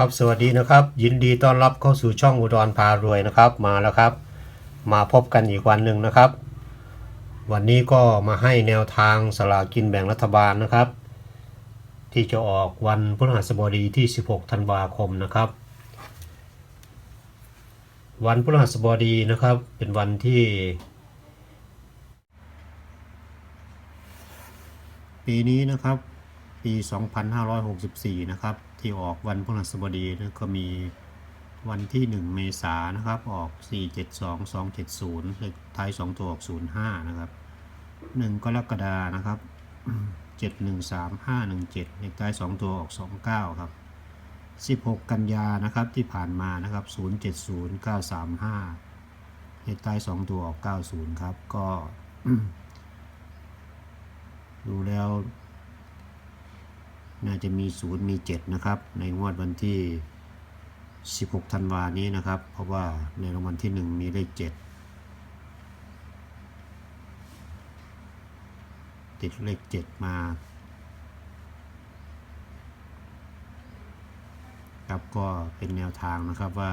ครับสวัสดีนะครับ ยินดีต้อนรับเข้าสู่ช่องอุดรพารวยนะครับมาแล้วครับ มาพบกันอีกวันหนึ่งนะครับ วันนี้ก็มาให้แนวทางสลากินแบ่งรัฐบาลนะครับ ที่จะออกวันพฤหัสบดีที่ 16 ธันวาคมนะครับ วันพฤหัสบดีนะครับเป็นวันที่ ปีนี้นะครับ ปี 2564 นะครับ ที่ออกวันพฤหัสบดีนะก็มีวันที่ 1 เมษายนนะครับ ออก 472 270เลขท้าย 2 ตัวออก 05 นะครับ 1 กรกฎานะครับ 713 517เลขท้าย 2 ตัวออก 29 ครับ 16 กันยานะครับที่ผ่านมานะครับ 070 935เลขท้าย 2 ตัวออก 90 ครับ ก็ ดูแล้ว น่าจะมี 0 มี 7 นะครับ ในงวดวันที่ 16 ธันวานี้นะครับ เพราะว่าในรางวัลที่ 1 มีเลข 7 ติดเลข 7 มาครับก็เป็นแนวทางนะครับว่า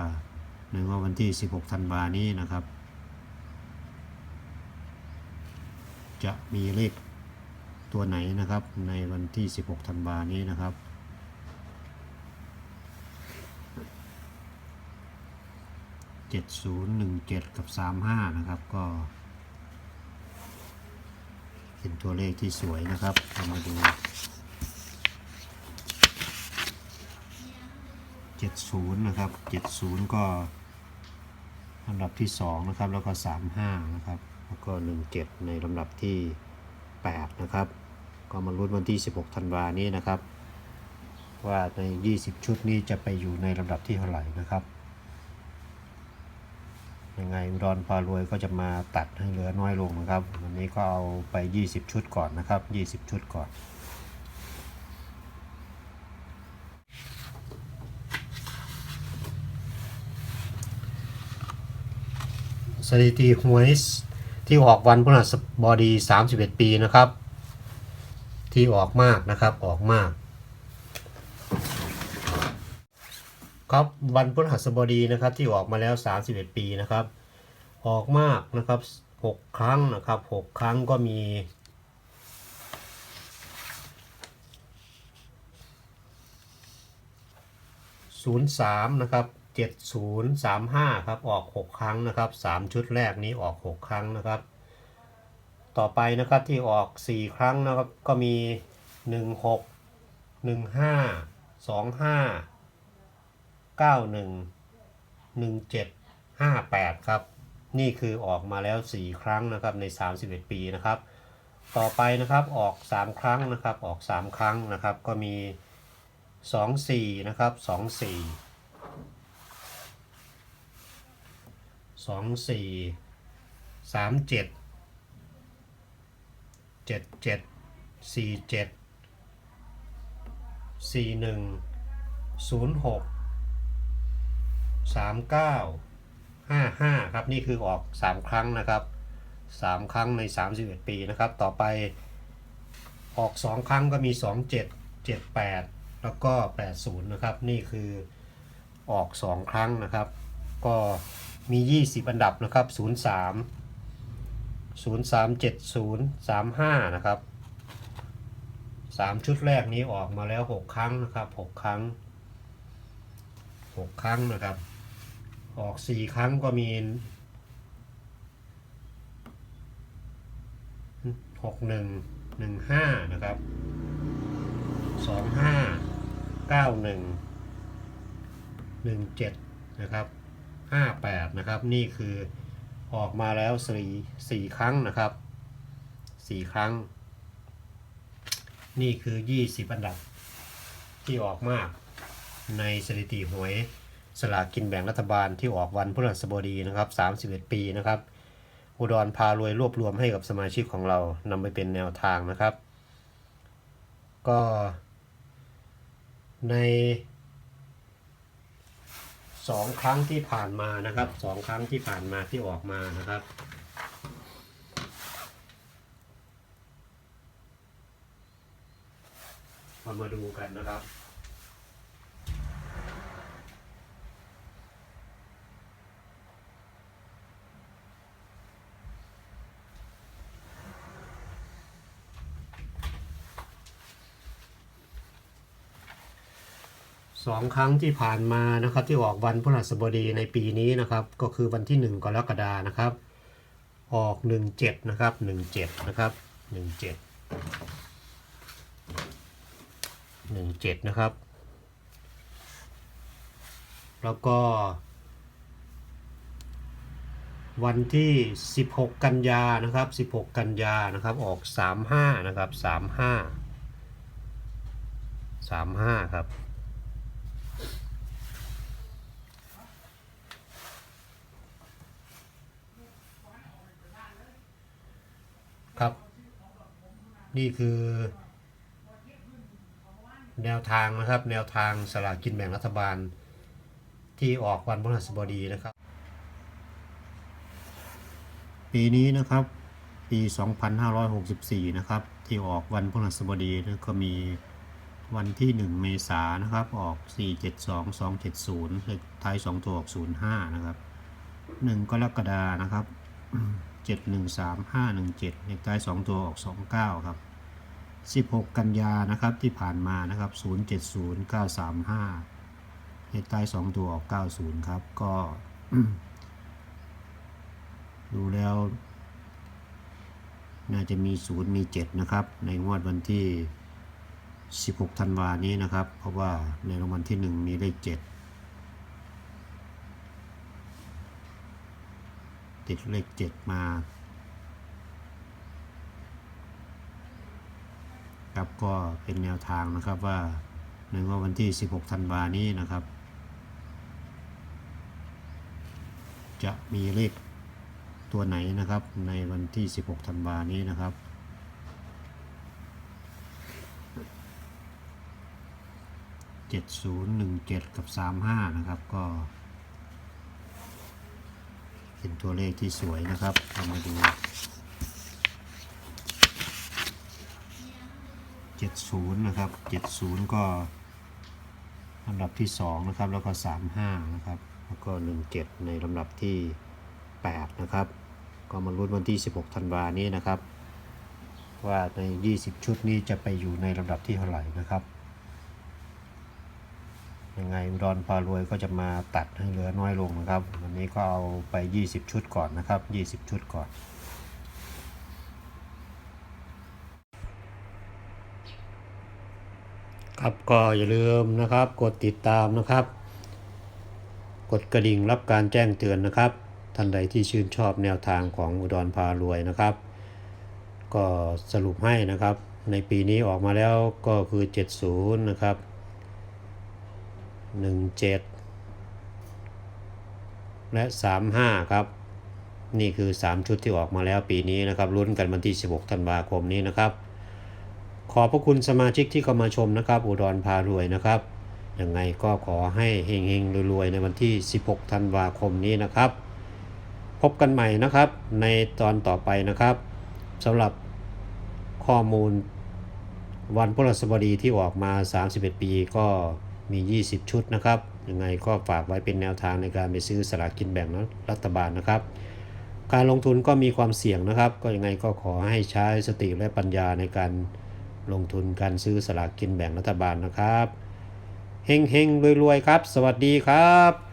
ในงวดวันที่ 16 ธันวานี้นะครับ จะมีเลข ตัวไหนนะครับ ในวันที่ 16ธันวานี้นะครับ 7017 กับ 35 นะครับ ก็เป็นตัวเลขที่สวยนะครับเรามาดู70 นะครับ 70 ก็ลำดับที่ 2 นะครับ แล้วก็ 35 นะครับ แล้วก็ 17 ในลำดับที่ 8 นะครับ ก็มาลุ้นวันที่ 16 ธันวานี้นะครับ ว่าใน 20 ชุดนี้จะไปอยู่ในลำดับที่เท่าไหร่นะครับยังไงอุดรพารวยก็จะมาตัดให้เหลือน้อยลงนะครับ วันนี้ก็เอาไป 20 ชุดก่อนนะครับ 20 ชุดก่อน สถิติหวยที่ออกวันพฤหัสบดี 31 ปีนะครับ ที่ออกมากนะครับออกมากครับวันพฤหัสบดีนะครับที่ออกมาแล้ว 31 ปีนะครับ ออกมากนะครับ 6 ครั้งนะครับ 6 ครั้งก็มี 03 นะครับ 7035 ครับออก 6 ครั้งนะครับ 3 ชุดแรกนี้ออก 6 ครั้งนะครับ ต่อไปนะครับที่ออก 4 ครั้งนะครับก็มี 16 15 25 91 17 58 ครับ นี่คือออกมาแล้ว 4 ครั้งนะครับใน 31 ปีนะครับ ต่อไปนะครับออก 3 ครั้งนะครับออก 3 ครั้งนะครับก็มี 24 นะครับ 24สองสี่สาม เจ็ดเจ็ดสี่เจ็ดสี่หนึ่งศูนย์หกสามเก้าห้าห้าครับนี่คือออกสามครั้งนะครับสามครั้งในสามสิบเอ็ดปีนะครับ ต่อไปออกสองครั้งก็มีสองเจ็ดเจ็ดแปดแล้วก็แปดศูนย์นะครับ นี่คือออกสองครั้งนะครับ ก็มี 20 อันดับนะครับ 03 0370 35 นะครับ 3 ชุดแรกนี้ออกมาแล้ว 6 ครั้งนะครับ 6 ครั้ง 6 ครั้งนะครับ ออก 4 ครั้งก็มี 61 15 นะครับ 25 91 17 นะครับ 58 นะครับ นี่คือ ออกมาแล้วสี่สี่ครั้งนะครับสี่ครั้ง นี่คือ20อันดับที่ออกมากในสถิติหวยสลากกินแบ่งรัฐบาลที่ออกวันพฤหัสบดีนะครับ 31 ปีนะครับ อุดรพารวยรวบรวมให้กับสมาชิกของเรานำไปเป็นแนวทางนะครับ ก็ใน สองครั้งที่ผ่านมานะครับสองครั้งที่ผ่านมาที่ออกมานะครับเรามาดูกันนะครับ สองครั้งที่ผ่านมานะครับที่ออกวันพฤหัสบดีในปีนี้นะครับก็คือวันที่หนึ่งกรกฎานะครับ ออกหนึ่งเจ็ดนะครับหนึ่งเจ็ดนะครับหนึ่งเจ็ดหนึ่งเจ็ดนะครับ แล้วก็ วันที่ 16 กันยานะครับ 16 กันยานะครับ ออก 35 นะครับ 35 35 ครับ นี่คือ แนวทางนะครับ แนวทางสลากกินแบ่งรัฐบาล ที่ออกวันพฤหัสบดีนะครับ ปีนี้นะครับ ปี 2564 นะครับ ที่ออกวันพฤหัสบดีนะก็มีวันที่ 1 เมษายนนะครับ ออก 472 270เลขท้าย 2 ตัวออก 05 นะครับ 1 กรกฎานะครับ 713 517เลขท้าย 2 ตัวออก 29 ครับ 16 กันยานะครับที่ผ่านมานะครับ 070 935เลขท้าย 2 ตัวออก 90 ครับ ก็ ดูแล้ว น่าจะมี 0 มี 7 นะครับ ในงวดวันที่ 16 ธันวานี้นะครับ เพราะว่าในรางวัลที่ 1 มีเลข 7 ติดเลขเจ็ดมา ครับก็เป็นแนวทางนะครับว่าในวดวันที่ 16 ธันวานี้นะครับ จะมีเลขตัวไหนนะครับ ในวันที่ 16 ธันวานี้นะครับ7017 กับ 35 นะครับ ก็ เป็นตัวเลขที่สวยนะครับเรามาดู70นะครับ70ก็ลำดับที่2นะครับแล้วก็35นะครับแล้วก็17ในลำดับที่8นะครับก็มาลุ้นวันที่ 16 ธันวานี้นะครับ ว่าใน 20 ชุดนี้จะไปอยู่ในลำดับที่เท่าไหร่นะครับ ยังไงอุดรพารวยก็จะมาตัดให้เหลือน้อยลงนะครับ วันนี้ก็เอาไป 20 ชุดก่อนนะครับ 20 ชุดก่อน ครับก็อย่าลืมนะครับ กดติดตามนะครับ กดกระดิ่งรับการแจ้งเตือนนะครับ ท่านใดที่ชื่นชอบแนวทางของอุดรพารวยนะครับ ก็สรุปให้นะครับ ในปีนี้ออกมาแล้วก็คือ 70 นะครับ 17 และ 35 ครับ นี่คือ 3 ชุดที่ออกมาแล้วปีนี้นะครับลุ้นกันวันที่ 16 ธันวาคมนี้นะครับ ขอบพระคุณสมาชิกที่เข้ามาชมนะครับ อุดรพารวยนะครับยังไงก็ขอให้เฮงๆรวยๆ ในวันที่ 16 ธันวาคมนี้นะครับ พบกันใหม่นะครับในตอนต่อไปนะครับสำหรับข้อมูลวันพฤหัสบดีที่ออกมา 31 ปีก็ มี 20 ชุดนะครับ ยังไงก็ฝากไว้เป็นแนวทางในการไปซื้อสลากกินแบ่งรัฐบาลนะครับ การลงทุนก็มีความเสี่ยงนะครับ ก็ยังไงก็ขอให้ใช้สติและปัญญาในการลงทุนการซื้อสลากกินแบ่งรัฐบาลนะครับเฮงเฮงรวยๆครับ สวัสดีครับ